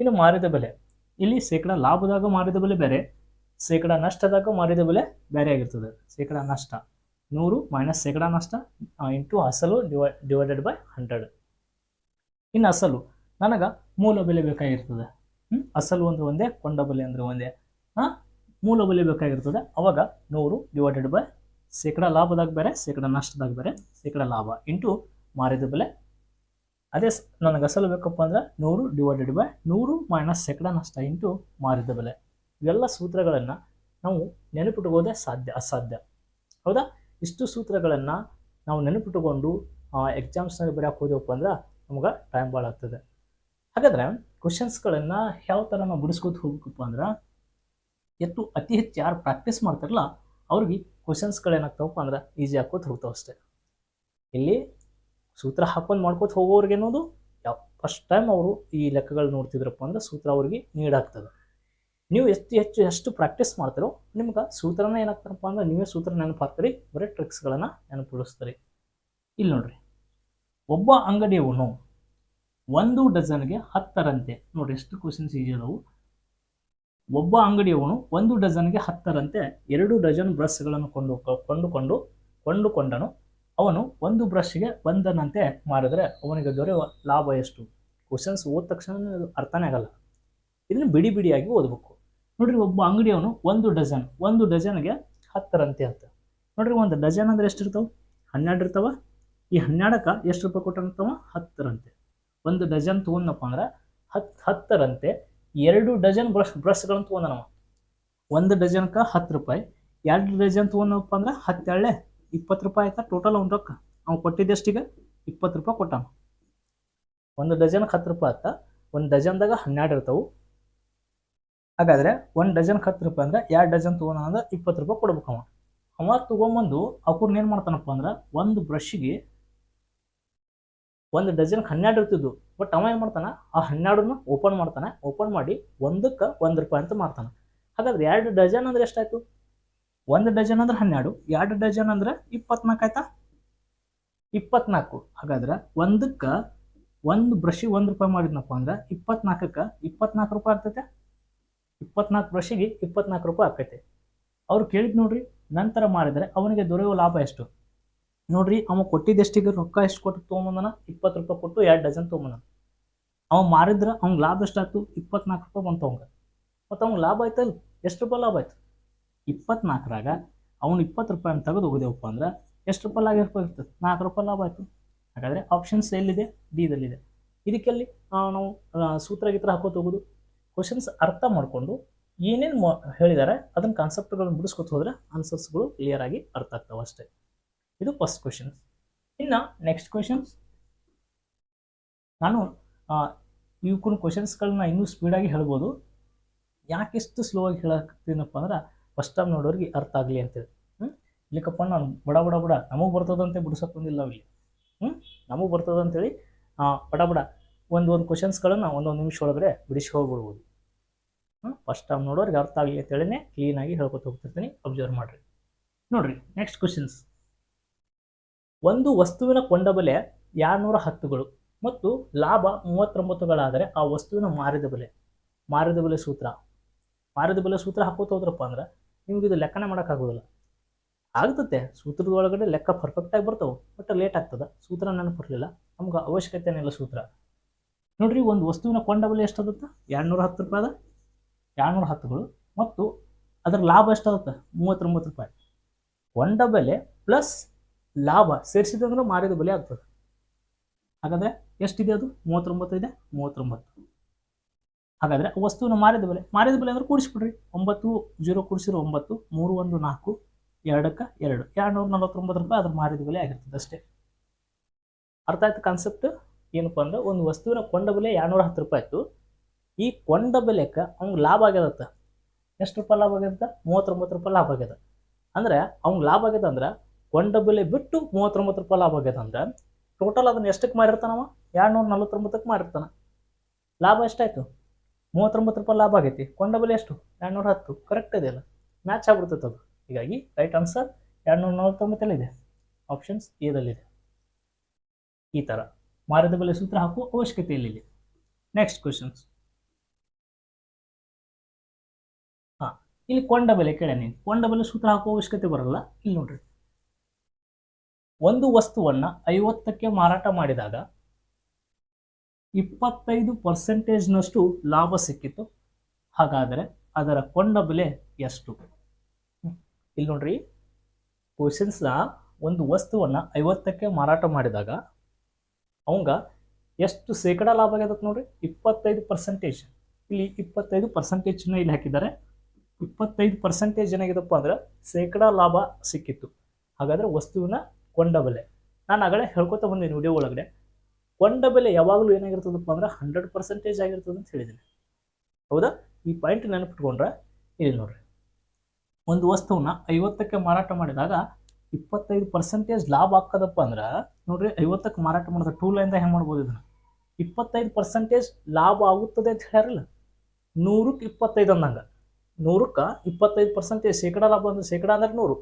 ಇನ್ನು ಮಾರಿದ ಬೆಲೆ. ಇಲ್ಲಿ ಶೇಕಡ ಲಾಭದಾಗ ಮಾರಿದ ಬೆಲೆ ಬೇರೆ, ಶೇಕಡ ನಷ್ಟದಾಗ ಮಾರಿದ ಬೆಲೆ ಬೇರೆ ಆಗಿರ್ತದೆ. ಶೇಕಡ ನಷ್ಟ. ನೂರು ಮೈನಸ್ ಶೇಕಡ ನಷ್ಟ ಇಂಟು ಅಸಲು ಡಿವೈ ಡಿವೈಡೆಡ್ ಬೈ ಹಂಡ್ರೆಡ್ ಇನ್ನು ಅಸಲು, ನನಗೆ ಮೂಲ ಬೆಲೆ ಬೇಕಾಗಿರ್ತದೆ? ಅಸಲು ಅಂದ್ರೆ ಒಂದೇ, ಕೊಂಡ ಬೆಲೆ ಅಂದ್ರೆ ಒಂದೇ. ಮೂಲ ಬೆಲೆ ಬೇಕಾಗಿರ್ತದೆ. ಅವಾಗ ನೂರು ಡಿವೈಡೆಡ್ ಬೈ ಶೇಕಡ ಲಾಭದಾಗ ಬೇರೆ, ಶೇಕಡ ನಷ್ಟದಾಗ ಬೇರೆ, ಶೇಕಡ ಲಾಭ. ಇಂಟು ಮಾರಿದ ಬೆಲೆ ಅದೇ ನನಗೆ ಅಸಲು ಬೇಕಪ್ಪ ಅಂದ್ರೆ ನೂರು ಡಿವೈಡೆಡ್ ಬೈ ನೂರು ಮೈನಸ್ ಶೇಕಡ ನಷ್ಟ ಇಂಟು ಮಾರಿದ ಬೆಲೆ. ಇವೆಲ್ಲ ಸೂತ್ರಗಳನ್ನು ನಾವು ನೆನಪಿಟ್ಕೋದೇ ಸಾಧ್ಯ, ಅಸಾಧ್ಯ. ಹೌದಾ? ಇಷ್ಟು ಸೂತ್ರಗಳನ್ನು ನಾವು ನೆನಪಿಟ್ಟುಕೊಂಡು ಎಕ್ಸಾಮ್ಸ್ನಾಗ ಬರೆಯೋಕೆ ಹೋದೆವಪ್ಪ ಅಂದ್ರೆ ನಮ್ಗೆ ಟೈಮ್ ಭಾಳ ಆಗ್ತದೆ. ಹಾಗಾದರೆ ಕ್ವಶನ್ಸ್ಗಳನ್ನು ಯಾವ ಥರ ನಾವು ಬಿಡಿಸ್ಕೊತ ಹೋಗ್ಬೇಕಪ್ಪ ಅಂದ್ರೆ ಎಷ್ಟು ಅತಿ ಹೆಚ್ಚು ಯಾರು ಪ್ರಾಕ್ಟೀಸ್ ಮಾಡ್ತಾರಲ್ಲ, ಅವ್ರಿಗೆ ಕ್ವಶನ್ಸ್ಗಳೇನಾಗ್ತಾವಪ್ಪ ಅಂದ್ರೆ ಈಸಿ ಹಾಕೋತ ಹೋಗ್ತಾವೆ ಅಷ್ಟೇ. ಇಲ್ಲಿ ಸೂತ್ರ ಹಾಕೊಂಡು ಮಾಡ್ಕೋತ ಹೋಗೋರಿಗೆ ಅನ್ನೋದು ಯಾವ ಫಸ್ಟ್ ಟೈಮ್ ಅವರು ಈ ಲೆಕ್ಕಗಳು ನೋಡ್ತಿದ್ರಪ್ಪ ಅಂದ್ರೆ ಸೂತ್ರ ಅವ್ರಿಗೆ ನೀಡಾಗ್ತದೆ ನೀವು ಎಷ್ಟು ಹೆಚ್ಚು ಎಷ್ಟು ಪ್ರಾಕ್ಟೀಸ್ ಮಾಡ್ತಾರೋ ನಿಮ್ಗೆ ಸೂತ್ರನ ಏನಾಗ್ತಾರಪ್ಪ ಅಂದ್ರೆ ನೀವೇ ಸೂತ್ರ ನೆನಪಾಗ್ತೀರಿ, ಬರೀ ಟ್ರಿಕ್ಸ್ಗಳನ್ನು ನೆನಪಿಡಿಸ್ತೀರಿ. ಇಲ್ಲಿ ನೋಡ್ರಿ, ಒಬ್ಬ ಅಂಗಡಿಯವನು ಒಂದು ಡಜನ್ಗೆ ಹತ್ತರಂತೆ, ನೋಡ್ರಿ ಎಷ್ಟು ಕ್ವಶನ್ಸ್ ಇದೆಯಲ್ಲವು ಒಬ್ಬ ಅಂಗಡಿಯವನು ಒಂದು ಡಜನ್ಗೆ ಹತ್ತರಂತೆ, ಎರಡು ಡಜನ್ ಬ್ರಷ್ಗಳನ್ನು ಕೊಂಡು, ಕೊಂಡುಕೊಂಡು, ಕೊಂಡುಕೊಂಡನು ಅವನು ಒಂದು ಬ್ರಷ್ಗೆ ಒಂದನಂತೆ ಮಾಡಿದ್ರೆ ಅವನಿಗೆ ದೊರೆಯುವ ಲಾಭ ಎಷ್ಟು? ಕ್ವಶನ್ಸ್ ಓದ ತಕ್ಷಣ ಅರ್ಥನೇ ಆಗಲ್ಲ. ಇದನ್ನು ಬಿಡಿ ಬಿಡಿಯಾಗಿ ಓದಬೇಕು. ನೋಡ್ರಿ, ಒಬ್ಬ ಅಂಗಡಿಯವನು ಒಂದು ಡಜನ್ ಒಂದು ಡಜನ್ಗೆ ಹತ್ತರಂತೆ ಅಂತ. ನೋಡ್ರಿ, ಒಂದು ಡಜನ್ ಅಂದ್ರೆ ಎಷ್ಟು ಇರ್ತಾವೆ ಹನ್ನೆರಡು ಇರ್ತಾವ ಈ ಹನ್ನೆರಡಕ್ಕೆ ಎಷ್ಟು ರೂಪಾಯಿ ಕೊಟ್ಟಂತವ? ಹತ್ತರಂತೆ. ಒಂದು ಡಜನ್ ತೊಗೊಂಡಪ್ಪ ಅಂದ್ರೆ ಹತ್ತು ಹತ್ತರಂತೆ. ಎರಡು ಡಜನ್ ಬ್ರಷ್ ಬ್ರಷ್ಗಳನ್ನು ತೊಗೊಂಡನವ. ಒಂದು ಡಜನ್ಗೆ ಹತ್ತು ರೂಪಾಯಿ. ಎರಡು ಡಜನ್ ತೊಗೊಂಡಪ್ಪ ಅಂದ್ರೆ ಹತ್ತೆರಳೆ ಇಪ್ಪತ್ತು ರೂಪಾಯಿ ಆಯ್ತಾ? ಟೋಟಲ್ ಅವ್ನ ರೊಕ್ಕ. ಅವ್ನು ಕೊಟ್ಟಿದ್ದೆಷ್ಟೀಗ ಇಪ್ಪತ್ತು ರೂಪಾಯಿ ಕೊಟ್ಟಾನ. ಒಂದು ಡಜನ್ಗೆ ಹತ್ತು ರೂಪಾಯಿ ಆಯ್ತಾ? ಒಂದು ಡಜನ್ದಾಗ ಹನ್ನೆರಡು ಇರ್ತಾವು. ಹಾಗಾದ್ರೆ ಒಂದು ಡಜನ್ಗೆ ಹತ್ತು ರೂಪಾಯಿ ಅಂದ್ರೆ ಎರಡು ಡಜನ್ ತೊಗೊಂಡ ಅಂದ್ರೆ ಇಪ್ಪತ್ತು ರೂಪಾಯಿ ಕೊಡ್ಬೇಕು ಅವ. ಅವ ತೊಗೊಂಬಂದು ಅವ್ರನ್ನ ಏನು ಮಾಡ್ತಾನಪ್ಪ ಅಂದ್ರೆ ಒಂದು ಬ್ರಷ್ಗೆ ಒಂದು ಡಜನ್ಗೆ ಹನ್ನೆರಡು ಇರ್ತಿದ್ವು. ಬಟ್ ಅವ ಏನು ಮಾಡ್ತಾನೆ? ಆ ಹನ್ನೆರಡನ್ನ ಓಪನ್ ಮಾಡ್ತಾನೆ. ಓಪನ್ ಮಾಡಿ ಒಂದಕ್ಕೆ ಒಂದು ರೂಪಾಯಿ ಅಂತ ಮಾಡ್ತಾನೆ. ಹಾಗಾದ್ರೆ ಎರಡು ಡಜನ್ ಅಂದ್ರೆ ಎಷ್ಟಾಯ್ತು? ಒಂದು ಡಜನ್ ಅಂದ್ರೆ ಹನ್ನೆರಡು, ಎರಡು ಡಜನ್ ಅಂದ್ರೆ ಇಪ್ಪತ್ನಾಲ್ಕು ಆಯ್ತಾ? ಇಪ್ಪತ್ನಾಲ್ಕು. ಹಾಗಾದ್ರೆ ಒಂದಕ್ಕೆ ಒಂದು ಬ್ರಷಿಗೆ ಒಂದು ರೂಪಾಯಿ ಮಾಡಿದ್ನಪ್ಪ ಅಂದ್ರೆ ಇಪ್ಪತ್ನಾಲ್ಕಕ್ಕೆ ಇಪ್ಪತ್ನಾಲ್ಕು ರೂಪಾಯಿ ಆಗ್ತೈತೆ? ಇಪ್ಪತ್ನಾಲ್ಕು ಬ್ರಷಿಗೆ ಇಪ್ಪತ್ನಾಲ್ಕು ರೂಪಾಯಿ ಆಗ್ತೈತೆ. ಅವ್ರು ಕೇಳಿದ್ ನೋಡ್ರಿ, ನಂತರ ಮಾಡಿದರೆ ಅವನಿಗೆ ದೊರೆಯುವ ಲಾಭ ಎಷ್ಟು? ನೋಡ್ರಿ, ಅವ ಕೊಟ್ಟಿದ್ದೆಷ್ಟಿಗೆ ರೊಕ್ಕ ಎಷ್ಟು ಕೊಟ್ಟು ತೊಗೊಂಬಂದನ? ಇಪ್ಪತ್ತು ರೂಪಾಯಿ ಕೊಟ್ಟು ಎರಡು ಡಜನ್ ತೊಗೊಂಬಂದನ. ಅವ ಮಾರಿದ್ರೆ ಅವ್ನಿಗೆ ಲಾಭ ಎಷ್ಟಾಯ್ತು? ಇಪ್ಪತ್ನಾಲ್ಕು ರೂಪಾಯಿ ಬಂತು ಅವಂಗೆ ಮತ್ತು ಅವ್ನಿಗೆ ಲಾಭ ಆಯ್ತಲ್ಲ, ಎಷ್ಟು ರೂಪಾಯಿ ಲಾಭ ಆಯ್ತು? ಇಪ್ಪತ್ನಾಲ್ಕರಾಗ ಅವನು ಇಪ್ಪತ್ತು ರೂಪಾಯಿ ತೆಗೆದು ಹೋಗಿದೆವಪ್ಪ ಅಂದ್ರೆ ಎಷ್ಟು ರೂಪಾಯಿ ಲಾಭ ಇರ್ತದೆ? ನಾಲ್ಕು ರೂಪಾಯಿ ಲಾಭ ಆಯಿತು. ಹಾಗಾದರೆ ಆಪ್ಷನ್ಸ್ ಎಲ್ಲಿದೆ? ಡಿದಲ್ಲಿದೆ ಇದಕ್ಕೆಲ್ಲಿ ನಾವು ಸೂತ್ರ ಗೀತ್ರ ಹಾಕೋತ ಹೋಗೋದು. ಕ್ವಶನ್ಸ್ ಅರ್ಥ ಮಾಡಿಕೊಂಡು ಏನೇನು ಮ ಹೇಳಿದ್ದಾರೆ ಅದನ್ನು ಕಾನ್ಸೆಪ್ಟ್ಗಳನ್ನು ಬಿಡಿಸ್ಕೊತ ಹೋದರೆ ಆನ್ಸರ್ಸ್ಗಳು ಕ್ಲಿಯರ್ ಆಗಿ ಅರ್ಥ ಆಗ್ತಾವೆ ಅಷ್ಟೇ. ಇದು ಫಸ್ಟ್ ಕ್ವಶನ್ಸ್ ಇನ್ನು ನೆಕ್ಸ್ಟ್ ಕ್ವಶನ್ಸ್ ನಾನು ಇವಕ್ಕೂ ಕ್ವಶನ್ಸ್ಗಳನ್ನ ಇನ್ನೂ ಸ್ಪೀಡಾಗಿ ಹೇಳ್ಬೋದು. ಯಾಕೆಷ್ಟು ಸ್ಲೋ ಆಗಿ ಹೇಳಕ್ತೀನಪ್ಪ ಅಂದ್ರೆ ಫಸ್ಟ್ ಟೈಮ್ ನೋಡೋರಿಗೆ ಅರ್ಥ ಆಗಲಿ ಅಂತೇಳಿ. ಹ್ಞೂ ಇಲ್ಲಿಕಪ್ಪ ನಾನು ಬಡ ಬಡ ಬಡ, ನಮಗೆ ಬರ್ತದಂತೆ ಬಿಡಿಸೋಕೆ ಬಂದಿಲ್ಲ ಇಲ್ಲಿ ಹ್ಞೂ ನಮಗೆ ಬರ್ತದಂತೇಳಿ ಬಡ ಬಡ, ಒಂದು ಒಂದು ಕ್ವಶನ್ಸ್ಗಳನ್ನು ಒಂದೊಂದು ನಿಮಿಷ ಒಳಗಡೆ ಬಿಡಿಸಿ ಹೋಗ್ಬಿಡ್ಬೋದು. ಹ್ಞೂ ಫಸ್ಟ್ ಟೈಮ್ ನೋಡೋರಿಗೆ ಅರ್ಥ ಆಗಲಿ ಅಂತೇಳಿನೇ ಕ್ಲೀನಾಗಿ ಹೇಳ್ಕೊತ ಹೋಗ್ತಿರ್ತೀನಿ. ಅಬ್ಸರ್ವ್ ಮಾಡಿರಿ. ನೋಡಿರಿ ನೆಕ್ಸ್ಟ್ ಕ್ವಶನ್ಸ್ ಒಂದು ವಸ್ತುವಿನ ಕೊಂಡ ಬೆಲೆ ಎರಡುನೂರ ಹತ್ತುಗಳು ಮತ್ತು ಲಾಭ ಮೂವತ್ತೊಂಬತ್ತುಗಳಾದರೆ ಆ ವಸ್ತುವಿನ ಮಾರಿದ ಬೆಲೆ. ಮಾರಿದ ಬೆಲೆ ಸೂತ್ರ. ಮಾರಿದ ಬೆಲೆ ಸೂತ್ರ ಹಾಕೋತ ಹೋದ್ರಪ್ಪ ಅಂದ್ರೆ ನಿಮ್ಗೆ ಇದು ಲೆಕ್ಕನೇ ಮಾಡೋಕ್ಕಾಗೋದಿಲ್ಲ. ಆಗ್ತದೆ ಸೂತ್ರದ ಒಳಗಡೆ ಲೆಕ್ಕ ಪರ್ಫೆಕ್ಟಾಗಿ ಬರ್ತವೆ ಬಟ್ ಲೇಟ್ ಆಗ್ತದೆ. ಸೂತ್ರ ನೆನಪಿರಲಿಲ್ಲ. ನಮ್ಗೆ ಅವಶ್ಯಕತೆನಿಲ್ಲ ಸೂತ್ರ. ನೋಡ್ರಿ, ಒಂದು ವಸ್ತುವಿನ ಕೊಂಡ ಬೆಲೆ ಎಷ್ಟಾಗುತ್ತೆ ಎರಡ್ನೂರ ಹತ್ತು ರೂಪಾಯಿ ಅದ. ಎರಡ್ನೂರ ಹತ್ತುಗಳು ಮತ್ತು ಅದರ ಲಾಭ ಎಷ್ಟಾಗುತ್ತೆ ಮೂವತ್ತೊಂಬತ್ತು ರೂಪಾಯಿ. ಕೊಂಡ ಬೆಲೆ ಪ್ಲಸ್ ಲಾಭ ಸೇರಿಸಿದಂದ್ರೆ ಮಾರಿದ ಬೆಲೆ ಆಗ್ತದೆ. ಹಾಗಾದರೆ ಎಷ್ಟಿದೆ ಅದು? ಮೂವತ್ತೊಂಬತ್ತು ಇದೆ, ಮೂವತ್ತೊಂಬತ್ತು. ಹಾಗಾದರೆ ವಸ್ತುವಿನ ಮಾರಿದ ಬೆಲೆ ಮಾರಿದ ಬೆಲೆ ಅಂದ್ರೆ ಕೂಡಿಸ್ಬಿಡ್ರಿ. ಒಂಬತ್ತು, ಜೀರೋ ಕೂಡಿಸಿರೋ ಒಂಬತ್ತು, ಮೂರು, ಒಂದು, ನಾಲ್ಕು, ಎರಡಕ್ಕೆ ಎರಡು. ಎರಡು ನೂರ ನಲವತ್ತೊಂಬತ್ತು ರೂಪಾಯಿ ಅದ್ರ ಮಾರಿದ ಬೆಲೆ ಆಗಿರ್ತದೆ ಅಷ್ಟೇ. ಅರ್ಥ ಆಯ್ತು ಕಾನ್ಸೆಪ್ಟ್ ಏನಪ್ಪ ಅಂದ್ರೆ ಒಂದು ವಸ್ತುವಿನ ಕೊಂಡ ಬೆಲೆ ಎರಡ್ನೂರ ಹತ್ತು ರೂಪಾಯಿ ಇತ್ತು ಈ ಕೊಂಡ ಬೆಲೆಕ್ಕೆ ಅವ್ನಿಗೆ ಲಾಭ ಆಗ್ಯದತ್ತ? ಎಷ್ಟು ರೂಪಾಯಿ ಲಾಭ ಆಗ್ಯದ ಮೂವತ್ತೊಂಬತ್ತು ರೂಪಾಯಿ ಲಾಭ ಆಗ್ಯದ. ಅಂದ್ರೆ ಅವ್ನಿಗೆ ಲಾಭ ಆಗ್ಯದ ಅಂದ್ರೆ ಕೊಂಡ ಬೆಲೆ ಬಿಟ್ಟು ಮೂವತ್ತೊಂಬತ್ತು ರೂಪಾಯಿ ಲಾಭ ಆಗ್ಯದ ಅಂದ್ರೆ ಟೋಟಲ್ ಅದನ್ನ ಎಷ್ಟಕ್ಕೆ ಮಾರಿರ್ತಾನವ ಎರಡ್ನೂರ ನಲವತ್ತೊಂಬತ್ತಕ್ಕೆ ಮಾರಿರ್ತಾನ. ಲಾಭ ಎಷ್ಟಾಯ್ತು? ಮೂವತ್ತೊಂಬತ್ತು ರೂಪಾಯಿ ಲಾಭ ಆಗೈತಿ. ಕೊಂಡ ಬೆಲೆ ಎಷ್ಟು? ಎರಡ್ನೂರ ಹತ್ತು. ಕರೆಕ್ಟ್ ಇದೆಯಲ್ಲ? ಮ್ಯಾಚ್ ಆಗ್ಬಿಡ್ತೈತೆ ಅದು. ಹೀಗಾಗಿ ರೈಟ್ ಆನ್ಸರ್ ಎರಡ್ನೂರ ನಲವತ್ತೊಂಬತ್ತಲ್ಲಿದೆ ಆಪ್ಷನ್ಸ್ ಎದಲ್ಲಿದೆ ಈ ಥರ ಮಾರಿದ ಬೆಲೆ ಸೂತ್ರ ಹಾಕುವ ಅವಶ್ಯಕತೆ ಇಲ್ಲಿದೆ ಇಲ್ಲಿ ನೆಕ್ಸ್ಟ್ ಕ್ವಶನ್ಸ್ ಹಾಂ, ಇಲ್ಲಿ ಕೊಂಡ ಬೆಲೆ ಕೇಳ ನೀನು. ಕೊಂಡ ಬೆಲೆ ಸೂತ್ರ ಹಾಕುವ ಅವಶ್ಯಕತೆ ಬರಲ್ಲ. ಇಲ್ಲಿ ನೋಡ್ರಿ. ಒಂದು ವಸ್ತುವನ್ನ ಐವತ್ತಕ್ಕೆ ಮಾರಾಟ ಮಾಡಿದಾಗ ಇಪ್ಪತ್ತೈದು ಪರ್ಸೆಂಟೇಜ್ನಷ್ಟು ಲಾಭ ಸಿಕ್ಕಿತ್ತು. ಹಾಗಾದರೆ ಅದರ ಕೊಂಡ ಬೆಲೆ ಎಷ್ಟು? ಇಲ್ಲಿ ನೋಡ್ರಿ. ಕ್ವಶನ್ಸ್ನ ಒಂದು ವಸ್ತುವನ್ನು ಐವತ್ತಕ್ಕೆ ಮಾರಾಟ ಮಾಡಿದಾಗ ಅವಂಗ ಎಷ್ಟು ಶೇಕಡ ಲಾಭ ಆಗ್ಯದತ್ ನೋಡ್ರಿ? ಇಪ್ಪತ್ತೈದು ಪರ್ಸೆಂಟೇಜ್. ಇಲ್ಲಿ ಇಪ್ಪತ್ತೈದು ಪರ್ಸೆಂಟೇಜ್ನ ಇಲ್ಲಿ ಹಾಕಿದ್ದಾರೆ. ಇಪ್ಪತ್ತೈದು ಪರ್ಸೆಂಟೇಜ್ ಏನಾಗಿದಪ್ಪ ಅಂದ್ರೆ ಶೇಕಡ ಲಾಭ ಸಿಕ್ಕಿತ್ತು. ಹಾಗಾದ್ರೆ ವಸ್ತುವಿನ ಕೊಂಡ ಬೆಲೆ. ನಾನು ಆಗಲೇ ಹೇಳ್ಕೊತಾ ಬಂದೀನಿ ವಿಡಿಯೋ ಒಳಗಡೆ. ಕೊಂಡ ಬೆಲೆ ಯಾವಾಗಲೂ ಏನಾಗಿರ್ತದಪ್ಪ ಅಂದ್ರೆ ಹಂಡ್ರೆಡ್ ಪರ್ಸೆಂಟೇಜ್ ಆಗಿರ್ತದೆ ಅಂತ ಹೇಳಿದ್ದೀನಿ. ಹೌದಾ? ಈ ಪಾಯಿಂಟ್ ನೆನಪಿಟ್ಕೊಂಡ್ರೆ ಇಲ್ಲಿ ನೋಡ್ರಿ. ಒಂದು ವಸ್ತುವನ್ನ ಐವತ್ತಕ್ಕೆ ಮಾರಾಟ ಮಾಡಿದಾಗ ಇಪ್ಪತ್ತೈದು ಪರ್ಸೆಂಟೇಜ್ ಲಾಭ ಆಗ್ತದಪ್ಪ ಅಂದ್ರೆ, ನೋಡ್ರಿ ಐವತ್ತಕ್ಕೆ ಮಾರಾಟ ಮಾಡಿದ ಟೂ ಲೈನ್ದಾಗ ಹೆಂಗೆ ಮಾಡ್ಬೋದು ಇದನ್ನ? ಇಪ್ಪತ್ತೈದು ಪರ್ಸೆಂಟೇಜ್ ಲಾಭ ಆಗುತ್ತದೆ ಅಂತ ಹೇಳ್ಯಾರಲ್ಲ? ನೂರಕ್ಕೆ ಇಪ್ಪತ್ತೈದು ಅಂದಂಗ. ನೂರಕ್ಕೆ ಇಪ್ಪತ್ತೈದು ಪರ್ಸೆಂಟೇಜ್ ಶೇಕಡ ಲಾಭ ಅಂದ್ರೆ ಶೇಕಡ ಅಂದ್ರೆ ನೂರು.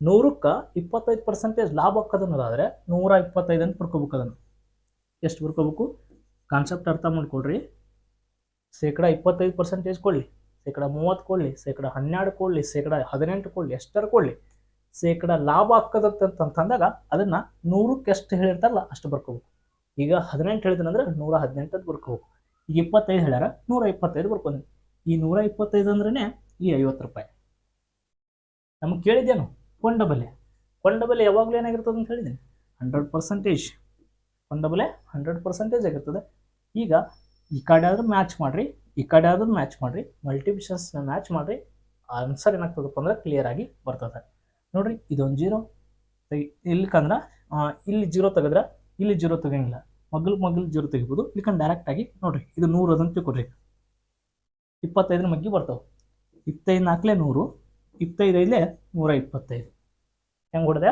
ನೂರಕ್ಕೆ ಇಪ್ಪತ್ತೈದು ಪರ್ಸೆಂಟೇಜ್ ಲಾಭ ಆಕ್ಕದನ್ನೋದಾದ್ರೆ ನೂರ ಇಪ್ಪತ್ತೈದು ಅಂತ ಬರ್ಕೋಬೇಕು ಅದನ್ನು. ಎಷ್ಟು ಬರ್ಕೋಬೇಕು ಕಾನ್ಸೆಪ್ಟ್ ಅರ್ಥ ಮಾಡ್ಕೊಳ್ರಿ. ಶೇಕಡ ಇಪ್ಪತ್ತೈದು ಪರ್ಸೆಂಟೇಜ್ ಕೊಡಲಿ, ಶೇಕಡ ಮೂವತ್ತು ಕೊಡಲಿ, ಶೇಕಡ ಹನ್ನೆರಡು ಕೊಡಲಿ, ಶೇಕಡ ಹದಿನೆಂಟು ಕೊಡಲಿ, ಎಷ್ಟರ ಕೊಡಲಿ? ಶೇಕಡ ಲಾಭ ಅಂತಂದಾಗ ಅದನ್ನು ನೂರಕ್ಕೆ ಎಷ್ಟು ಹೇಳಿರ್ತಾರಲ್ಲ ಅಷ್ಟು ಬರ್ಕೋಬೇಕು. ಈಗ ಹದಿನೆಂಟು ಹೇಳಿದನಂದ್ರೆ ನೂರ ಹದಿನೆಂಟದ್ದು ಬರ್ಕೋಬೇಕು. ಈಗ ಇಪ್ಪತ್ತೈದು ಹೇಳ್ಯಾರ, ನೂರ ಇಪ್ಪತ್ತೈದು ಬರ್ಕೊಂಡಿ ಈ ನೂರ ಇಪ್ಪತ್ತೈದು ಅಂದ್ರೇ ಈ ಐವತ್ತು ರೂಪಾಯಿ. ನಮಗೆ ಕೇಳಿದ್ದೇನು ಕೊಂಡಬಲೆ ಕೊಂಡಬಲೆ ಕೊಂಡ ಬೆಲೆ ಯಾವಾಗಲೂ ಏನಾಗಿರ್ತದೆ ಅಂತ ಹೇಳಿದ್ದೀನಿ ಹಂಡ್ರೆಡ್ ಪರ್ಸೆಂಟೇಜ್ ಕೊಂಡ ಬೆಲೆ ಹಂಡ್ರೆಡ್ ಪರ್ಸೆಂಟೇಜ್ ಆಗಿರ್ತದೆ. ಈಗ ಈ ಕಡೆ ಆದರೂ ಮ್ಯಾಚ್ ಮಾಡಿರಿ, ಈ ಕಡೆ ಆದರೂ ಮ್ಯಾಚ್ ಮಾಡಿರಿ ಮಲ್ಟಿಪ್ಷನ್ಸ್ನ ಮ್ಯಾಚ್ ಮಾಡಿರಿ ಆನ್ಸರ್ ಏನಾಗ್ತದಪ್ಪ ಅಂದ್ರೆ ಕ್ಲಿಯರ್ ಆಗಿ ಬರ್ತದೆ. ನೋಡಿರಿ, ಇದೊಂದು ಜೀರೋ ಇಲ್ಲಿಕಂದ್ರೆ ಇಲ್ಲಿ ಜೀರೋ ತೆಗೆದ್ರೆ, ಇಲ್ಲಿ ಜೀರೋ ತೆಗಂಗಿಲ್ಲ. ಮಗ್ಲು ಮಗ್ಲು ಜೀರೋ ತೆಗಿಬೋದು. ಇಲ್ಲಿಕಂದ್ರೆ ಡೈರೆಕ್ಟಾಗಿ ನೋಡಿರಿ, ಇದು ನೂರು ಅದನ್ನು ತಿಳ್ಕೊಡ್ರಿ ಇಪ್ಪತ್ತೈದರ ಮಗ್ಗಿ ಬರ್ತಾವೆ. ಇಪ್ಪತ್ತೈದು ನಾಲ್ಕಲೇ ನೂರು, ಇಪ್ಪತ್ತೈದು ನೂರ ಇಪ್ಪತ್ತೈದು. ಹೆಂಗೆ ಹೊಡೆದೆ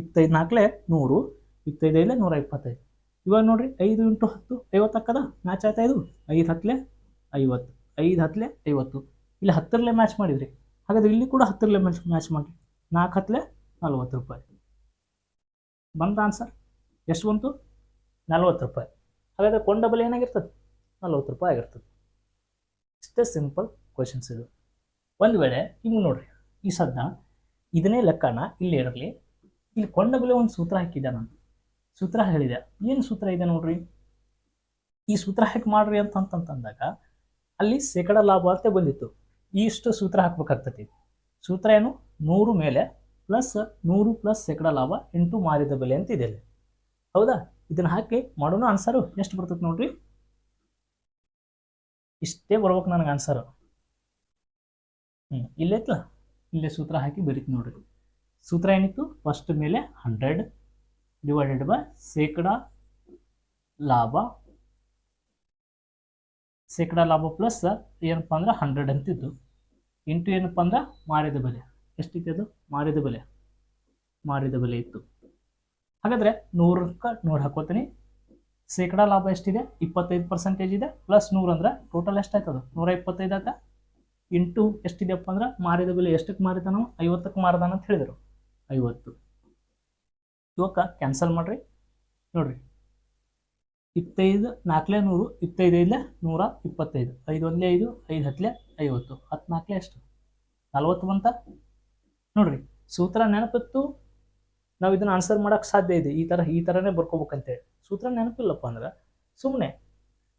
ಇಪ್ಪತ್ತೈದು ನಾಲ್ಕಲೆ ನೂರು, ಇಪ್ಪತ್ತೈದು ನೂರ ಇಪ್ಪತ್ತೈದು. ಇವಾಗ ನೋಡ್ರಿ ಐದು ಇಂಟು ಹತ್ತು, ಐವತ್ತು ಹಾಕದ? ಮ್ಯಾಚ್ ಆಯ್ತಾ ಇದು? ಐದು ಹತ್ತಲೆ, ಐವತ್ತು. ಐದು ಹತ್ತಲೆ, ಐವತ್ತು. ಇಲ್ಲಿ ಹತ್ತರಲ್ಲೇ ಮ್ಯಾಚ್ ಮಾಡಿದ್ರಿ. ಹಾಗಾದ್ರೆ ಇಲ್ಲಿ ಕೂಡ ಹತ್ತರಲ್ಲೇ ಮ್ಯಾಚ್ ಮ್ಯಾಚ್ ಮಾಡಿರಿ. ನಾಲ್ಕು ಹತ್ತಲೆ, ನಲ್ವತ್ತು ರೂಪಾಯಿ. ಬಂದ ಆನ್ಸರ್ ಎಷ್ಟು ಬಂತು? ನಲ್ವತ್ತು ರೂಪಾಯಿ. ಹಾಗಾದ್ರೆ ಕೊಂಡ ಬೆಲೆ ಏನಾಗಿರ್ತದೆ? ನಲ್ವತ್ತು ರೂಪಾಯಿ ಆಗಿರ್ತದೆ. ಇಷ್ಟೇ ಸಿಂಪಲ್ ಕ್ವಶನ್ಸ್ ಇದು. ಒಂದು ವೇಳೆ ಹಿಂಗೆ ನೋಡ್ರಿ, ಈ ಸದ್ದ ಇದನ್ನೇ ಲೆಕ್ಕನ ಇಲ್ಲಿ ಇರಲಿ. ಇಲ್ಲಿ ಕೊಂಡ ಬೆಲೆ ಒಂದು ಸೂತ್ರ ಹಾಕಿದ್ದೆ ನಾನು. ಸೂತ್ರ ಹೇಳಿದೆ. ಏನು ಸೂತ್ರ ಇದೆ ನೋಡ್ರಿ? ಈ ಸೂತ್ರ ಹಾಕಿ ಮಾಡ್ರಿ ಅಂತಂತಂದಾಗ ಅಲ್ಲಿ ಶೇಕಡ ಲಾಭ ಅಂತ ಬಂದಿತ್ತು. ಇಷ್ಟು ಸೂತ್ರ ಹಾಕ್ಬೇಕಾಗ್ತತಿ. ಸೂತ್ರ ಏನು? ನೂರು ಮೇಲೆ ಪ್ಲಸ್ ನೂರು ಪ್ಲಸ್ ಶೇಕಡ ಲಾಭ ಇಂಟು ಮಾರಿದ ಬೆಲೆ ಅಂತ ಇದೆ ಹೌದಾ? ಇದನ್ನ ಹಾಕಿ ಮಾಡೋಣ ಆನ್ಸರು ಎಷ್ಟು ಬರ್ತೈತೆ ನೋಡ್ರಿ? ಇಷ್ಟೇ ಬರ್ಬೇಕು ನನಗೆ ಆನ್ಸರು ಹ್ಞೂ ಇಲ್ಲೈತಲ್ಲ ಇಲ್ಲೇ ಸೂತ್ರ ಹಾಕಿ ಬರೀತು ನೋಡ್ರಿ. ಸೂತ್ರ ಏನಿತ್ತು? ಫಸ್ಟ್ ಮೇಲೆ ಹಂಡ್ರೆಡ್ ಡಿವೈಡೆಡ್ ಬೈ, ಶೇಕಡ ಲಾಭ. ಶೇಕಡ ಲಾಭ ಪ್ಲಸ್ ಏನಪ್ಪ ಅಂದ್ರೆ ಹಂಡ್ರೆಡ್ ಅಂತಿದ್ದು. ಇಂಟು ಏನಪ್ಪ ಅಂದ್ರೆ ಮಾರಿದ ಬೆಲೆ. ಎಷ್ಟಿತ್ತು ಅದು? ಮಾರಿದ ಬೆಲೆ. ಮಾರಿದ ಬೆಲೆ ಇತ್ತು. ಹಾಗಾದರೆ ನೂರಕ್ಕೆ ನೂರು ಹಾಕೋತೀನಿ. ಶೇಕಡ ಲಾಭ ಎಷ್ಟಿದೆ? ಇಪ್ಪತ್ತೈದು ಪರ್ಸೆಂಟೇಜ್ ಇದೆ. ಪ್ಲಸ್ ನೂರು ಅಂದ್ರೆ ಟೋಟಲ್ ಎಷ್ಟಾಯ್ತದ? ನೂರ ಇಪ್ಪತ್ತೈದು ಆಯ್ತಾ? ಇಂಟು ಎಷ್ಟಿದೆಯಪ್ಪ ಅಂದ್ರೆ ಮಾರಿದ ಬೆಲೆ ಎಷ್ಟಕ್ಕೆ ಮಾರಿದಾನೋ? ಐವತ್ತಕ್ಕೆ ಮಾರಿದಾನ ಅಂತ ಹೇಳಿದರು. ಐವತ್ತು. ಇವಾಗ ಕ್ಯಾನ್ಸಲ್ ಮಾಡಿರಿ. ನೋಡ್ರಿ. ಇಪ್ಪತ್ತೈದು ನಾಲ್ಕಲೇ ನೂರು, ಇಪ್ಪತ್ತೈದು ಐದಲೇ ನೂರ ಇಪ್ಪತ್ತೈದು. ಐದು ಒಂದೇ ಐದು ಐದು ಹತ್ತಲೇ ಐವತ್ತು. ಹತ್ತು ನಾಲ್ಕಲೇ ಎಷ್ಟು? ನಲ್ವತ್ತು ಬಂತ? ನೋಡ್ರಿ. ಸೂತ್ರ ನೆನಪಿತ್ತು. ನಾವು ಇದನ್ನ ಆನ್ಸರ್ ಮಾಡೋಕ್ಕೆ ಸಾಧ್ಯ ಇದೆ. ಈ ಥರ ಈ ಥರನೇ ಬರ್ಕೋಬೇಕಂತೇಳಿ. ಸೂತ್ರ ನೆನಪಿಲ್ಲಪ್ಪ ಅಂದ್ರೆ ಸುಮ್ಮನೆ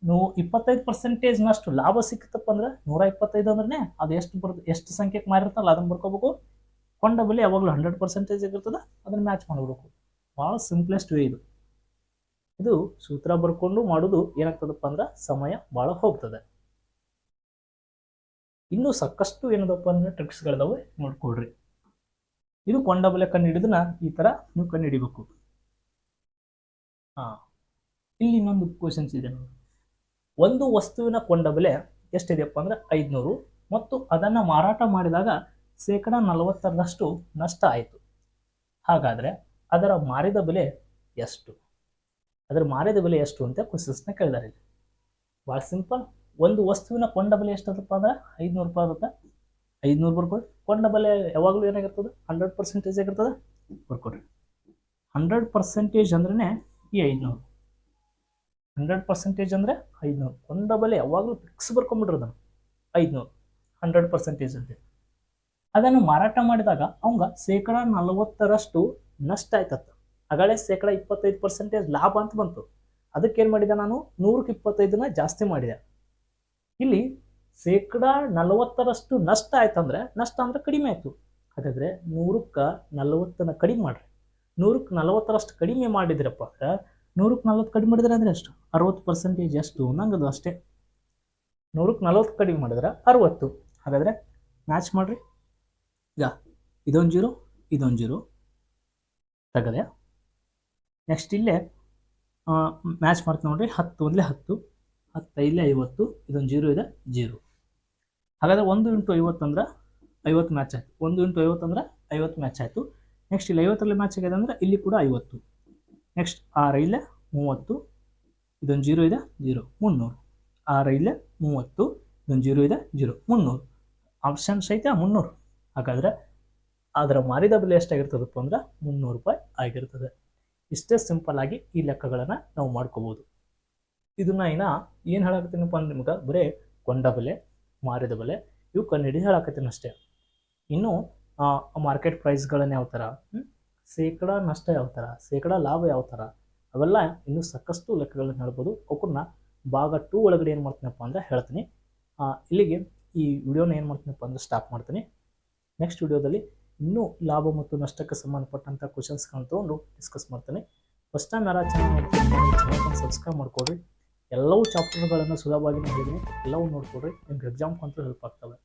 ನೂ ಇಪ್ಪತ್ತೈದು ಪರ್ಸೆಂಟೇಜ್ ನಷ್ಟು ಲಾಭ ಸಿಕ್ಕಿತಪ್ಪ ಅಂದ್ರೆ ನೂರ ಇಪ್ಪತ್ತೈದು ಅಂದ್ರೆ ಅದು ಎಷ್ಟು ಬರ್ತದೆ ಎಷ್ಟು ಸಂಖ್ಯೆಗೆ ಮಾಡಿರ್ತಲ್ಲ ಅದನ್ನು ಬರ್ಕೋಬೇಕು. ಕೊಂಡ ಯಾವಾಗಲೂ ಹಂಡ್ರೆಡ್ ಪರ್ಸೆಂಟೇಜ್ ಆಗಿರ್ತದೆ, ಅದನ್ನು ಮ್ಯಾಚ್ ಮಾಡಬೇಕು ಭಾಳ ಸಿಂಪ್ಲೆಸ್ಟ್ ವೇ ಇದು. ಇದು ಸೂತ್ರ ಬರ್ಕೊಂಡು ಮಾಡೋದು ಏನಾಗ್ತದಪ್ಪ ಅಂದ್ರೆ ಸಮಯ ಭಾಳ ಹೋಗ್ತದೆ. ಇನ್ನು ಸಾಕಷ್ಟು ಏನದಪ್ಪ ಅಂದ್ರೆ ಟ್ರಿಕ್ಸ್ಗಳಿದಾವೆ ನೋಡ್ಕೊಳ್ರಿ. ಇದು ಕೊಂಡ ಬಲೆ ಕಂಡು ಹಿಡಿದನ ಈ ತರ ನೀವು ಕಣ್ಣು ಹಿಡಿಬೇಕು. ಹಾಂ. ಇಲ್ಲಿ ಇನ್ನೊಂದು ಕ್ವಶನ್ಸ್ ಇದೆ ನೋಡಿ ಒಂದು ವಸ್ತುವಿನ ಕೊಂಡ ಬೆಲೆ ಎಷ್ಟಿದೆಯಪ್ಪ ಅಂದ್ರೆ ಐದುನೂರು ಮತ್ತು ಅದನ್ನ ಮಾರಾಟ ಮಾಡಿದಾಗ ಶೇಕಡ ನಲವತ್ತರಷ್ಟು ನಷ್ಟ ಆಯಿತು. ಹಾಗಾದರೆ ಅದರ ಮಾರಿದ ಬೆಲೆ ಎಷ್ಟು? ಅದರ ಮಾರಿದ ಬೆಲೆ ಎಷ್ಟು ಅಂತ ಕ್ವಶನ್ಸ್ನ ಕೇಳಿದಾರೆ ಇಲ್ಲಿ. ಭಾಳ ಸಿಂಪಲ್ ಒಂದು ವಸ್ತುವಿನ ಕೊಂಡ ಬೆಲೆ ಎಷ್ಟದಪ್ಪ ಅಂದ್ರೆ ಐದುನೂರು ರೂಪಾಯಿ ಆಗುತ್ತೆ ಐದುನೂರು ಬರ್ಕೊಡಿ ಕೊಂಡ ಬೆಲೆ ಯಾವಾಗಲೂ ಏನಾಗಿರ್ತದೆ? ಹಂಡ್ರೆಡ್ ಪರ್ಸೆಂಟೇಜ್ ಆಗಿರ್ತದೆ? ಬರ್ಕೊಡ್ರಿ. ಹಂಡ್ರೆಡ್ ಪರ್ಸೆಂಟೇಜ್ ಅಂದ್ರೆ ಈ ಐದುನೂರು. ಹಂಡ್ರೆಡ್ ಪರ್ಸೆಂಟೇಜ್ ಅಂದರೆ ಐದುನೂರು. ಕೊಂಡ ಬೆಲೆ ಯಾವಾಗಲೂ ಫಿಕ್ಸ್ ಬರ್ಕೊಂಬಿಡ್ರಿ ಅದನ್ನು. ಐದುನೂರು. ಹಂಡ್ರೆಡ್ ಪರ್ಸೆಂಟೇಜ್ ಅಂತ. ಅದನ್ನು ಮಾರಾಟ ಮಾಡಿದಾಗ ಅವಂಗ ಶೇಕಡ ನಲವತ್ತರಷ್ಟು ನಷ್ಟ ಆಯ್ತತ್ತ ಅಗಳೇ ಶೇಕಡ ಇಪ್ಪತ್ತೈದು ಪರ್ಸೆಂಟೇಜ್ ಲಾಭ ಅಂತ ಬಂತು. ಅದಕ್ಕೆ ಏನು ಮಾಡಿದೆ ನಾನು? ನೂರಕ್ಕೆ ಇಪ್ಪತ್ತೈದನ್ನ ಜಾಸ್ತಿ ಮಾಡಿದೆ. ಇಲ್ಲಿ ಶೇಕಡ ನಲವತ್ತರಷ್ಟು ನಷ್ಟ ಆಯ್ತಂದ್ರೆ, ನಷ್ಟ ಅಂದ್ರೆ ಕಡಿಮೆ ಆಯಿತು. ಹಾಗಾದರೆ ನೂರಕ್ಕೆ ನಲವತ್ತನ್ನ ಕಡಿಮೆ ಮಾಡ್ರಿ. ನೂರಕ್ಕೆ ನಲವತ್ತರಷ್ಟು ಕಡಿಮೆ ಮಾಡಿದ್ರಪ್ಪ ಅಂದ್ರೆ, ನೂರಕ್ಕೆ ನಲ್ವತ್ತು ಕಡಿಮೆ ಮಾಡಿದ್ರೆ ಅಂದರೆ ಎಷ್ಟು? ಅರವತ್ತು ಪರ್ಸೆಂಟೇಜ್ ಎಷ್ಟು? ನಂಗದು ಅಷ್ಟೇ. ನೂರಕ್ಕೆ ನಲ್ವತ್ತು ಕಡಿಮೆ ಮಾಡಿದ್ರೆ ಅರವತ್ತು. ಹಾಗಾದರೆ ಮ್ಯಾಚ್ ಮಾಡಿರಿ. ಈಗ ಇದೊಂದು ಜೀರೋ ಇದೊಂದು ಜೀರೋ ತೆಗದೆ ನೆಕ್ಸ್ಟ್ ಇಲ್ಲೇ ಮ್ಯಾಚ್ ಮಾಡ್ತೀನಿ ನೋಡ್ರಿ, ಹತ್ತು ಒಂದಲೇ ಹತ್ತು, ಹತ್ತೈದಲೇ ಐವತ್ತು, ಇದೊಂದು ಜೀರೋ ಇದೆ ಜೀರೋ ಹಾಗಾದರೆ ಒಂದು ಇಂಟು ಐವತ್ತು ಅಂದ್ರೆ ಐವತ್ತು ಮ್ಯಾಚ್ ಆಯಿತು. ಒಂದು ಇಂಟು ಐವತ್ತು ಅಂದ್ರೆ ಐವತ್ತು ಮ್ಯಾಚ್ ಆಯಿತು. ನೆಕ್ಸ್ಟ್ ಇಲ್ಲಿ ಐವತ್ತರಲ್ಲಿ ಮ್ಯಾಚ್ ಆಗಿದೆ ಅಂದರೆ ಇಲ್ಲಿ ಕೂಡ ಐವತ್ತು. ನೆಕ್ಸ್ಟ್ ಆರೈಲೆ ಮೂವತ್ತು, ಇದೊಂದು ಜೀರೋ ಇದೆ ಜೀರೋ ಮುನ್ನೂರು. ಆರೈಲೆ ಮೂವತ್ತು, ಇದೊಂದು ಜೀರೋ ಇದೆ ಜೀರೋ ಮುನ್ನೂರು. ಆಪ್ಷನ್ಸ್ ಐತೆ, ಮುನ್ನೂರು. ಹಾಗಾದರೆ ಅದರ ಮಾರಿದ ಬೆಲೆ ಎಷ್ಟಾಗಿರ್ತದಪ್ಪ ಅಂದ್ರೆ ಮುನ್ನೂರು ರೂಪಾಯಿ ಆಗಿರ್ತದೆ. ಇಷ್ಟೇ ಸಿಂಪಲ್ ಆಗಿ ಈ ಲೆಕ್ಕಗಳನ್ನು ನಾವು ಮಾಡ್ಕೋಬೋದು. ಇದನ್ನ ಇನ್ನ ಏನು ಹೇಳಕತ್ತೀನಪ್ಪ ಅಂದ್ರೆ ನಿಮ್ಗೆ ಬರೀ ಕೊಂಡ ಬೆಲೆ ಮಾರಿದ ಬೆಲೆ ಇವು ಕನ್ನಡಿ ಹೇಳಕತ್ತೀನಿ ಅಷ್ಟೇ. ಇನ್ನು ಮಾರ್ಕೆಟ್ ಪ್ರೈಸ್ಗಳನ್ನು ಯಾವ ಥರ? ಶೇಕಡ ನಷ್ಟ ಯಾವ ಥರ ಶೇಕಡ ಲಾಭ ಯಾವ ಥರ ಅವೆಲ್ಲ ಇನ್ನೂ ಸಾಕಷ್ಟು ಲೆಕ್ಕಗಳನ್ನ ಹೇಳ್ಬೋದು. ಅವಕ್ಕನ್ನ ಭಾಗ ಟೂ ಒಳಗಡೆ ಏನು ಮಾಡ್ತೀನಪ್ಪ ಅಂದರೆ ಹೇಳ್ತೀನಿ. ಇಲ್ಲಿಗೆ ಈ ವಿಡಿಯೋನ ಏನು ಮಾಡ್ತೀನಪ್ಪ ಅಂದ್ರೆ ಸ್ಟಾಪ್ ಮಾಡ್ತೀನಿ. ನೆಕ್ಸ್ಟ್ ವಿಡಿಯೋದಲ್ಲಿ ಇನ್ನೂ ಲಾಭ ಮತ್ತು ನಷ್ಟಕ್ಕೆ ಸಂಬಂಧಪಟ್ಟಂಥ ಕ್ವಶನ್ಸ್ಗಳನ್ನ ತೊಗೊಂಡು ಡಿಸ್ಕಸ್ ಮಾಡ್ತೇನೆ. ಫಸ್ಟ್ ಟೈಮ್ ಯಾರು ಚಾನಲ್ ಚಾನಲ್ನ ಸಬ್ಸ್ಕ್ರೈಬ್ ಮಾಡ್ಕೊಡ್ರಿ ಎಲ್ಲವೂ ಚಾಪ್ಟರ್ಗಳನ್ನು ಸುಲಭವಾಗಿ ನೋಡಿದ್ದೀನಿ ಎಲ್ಲವೂ ನೋಡ್ಕೊಡ್ರಿ ನಿಮ್ಗೆ ಎಕ್ಸಾಮ್ ಅಂತೂ ಹೆಲ್ಪ್ ಆಗ್ತವೆ.